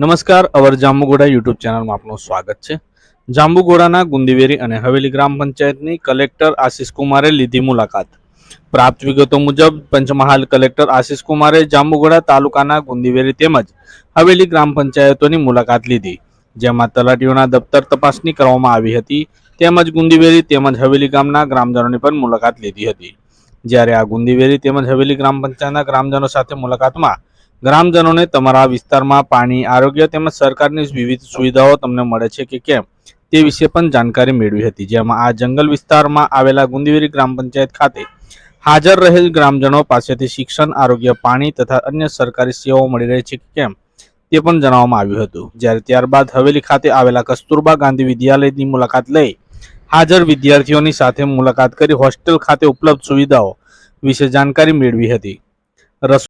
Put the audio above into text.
નમસ્કાર, અવર જાંબુગોડા યુટ્યુબ ચેનલમાં આપનું સ્વાગત છે. જાંબુગોડાના ગુંદીવેરી અને હવેલી ગ્રામ પંચાયતની કલેક્ટર આશિષ કુમારે લીધી મુલાકાત. પ્રાપ્ત વિગતો મુજબ, પંચમહાલ કલેક્ટર આશિષ કુમારે જાંબુગોડા તાલુકાના ગુંદીવેરી તેમજ હવેલી ગ્રામ પંચાયતોની મુલાકાત લીધી, જેમાં તલાટીઓના દફતર તપાસણી કરવામાં આવી હતી, તેમજ ગુંદીવેરી તેમજ હવેલી ગામના ગ્રામજનોની પણ મુલાકાત લીધી હતી. જ્યારે આ ગુંદીવેરી તેમજ હવેલી ગ્રામ પંચાયતના ગ્રામજનો સાથે મુલાકાતમાં ગ્રામજનોને તમારા વિસ્તારમાં પાણી, આરોગ્ય તેમજ સરકારની વિવિધ સુવિધાઓ તમને મળે છે કે કેમ તે વિશે પણ જાણકારી મેળવી હતી. જેમાં આ જંગલ વિસ્તારમાં આવેલા ગુંદીવેરી ગ્રામ પંચાયત ખાતે હાજર રહેલ ગ્રામજનો પાસેથી શિક્ષણ, આરોગ્ય, પાણી તથા અન્ય સરકારી સેવાઓ મળી રહી છે કે કેમ તે પણ જણાવવામાં આવ્યું હતું. જ્યારે ત્યારબાદ હવેલી ખાતે આવેલા કસ્તુરબા ગાંધી વિદ્યાલયની મુલાકાત લઈ હાજર વિદ્યાર્થીઓની સાથે મુલાકાત કરી હોસ્ટેલ ખાતે ઉપલબ્ધ સુવિધાઓ વિશે જાણકારી મેળવી હતી.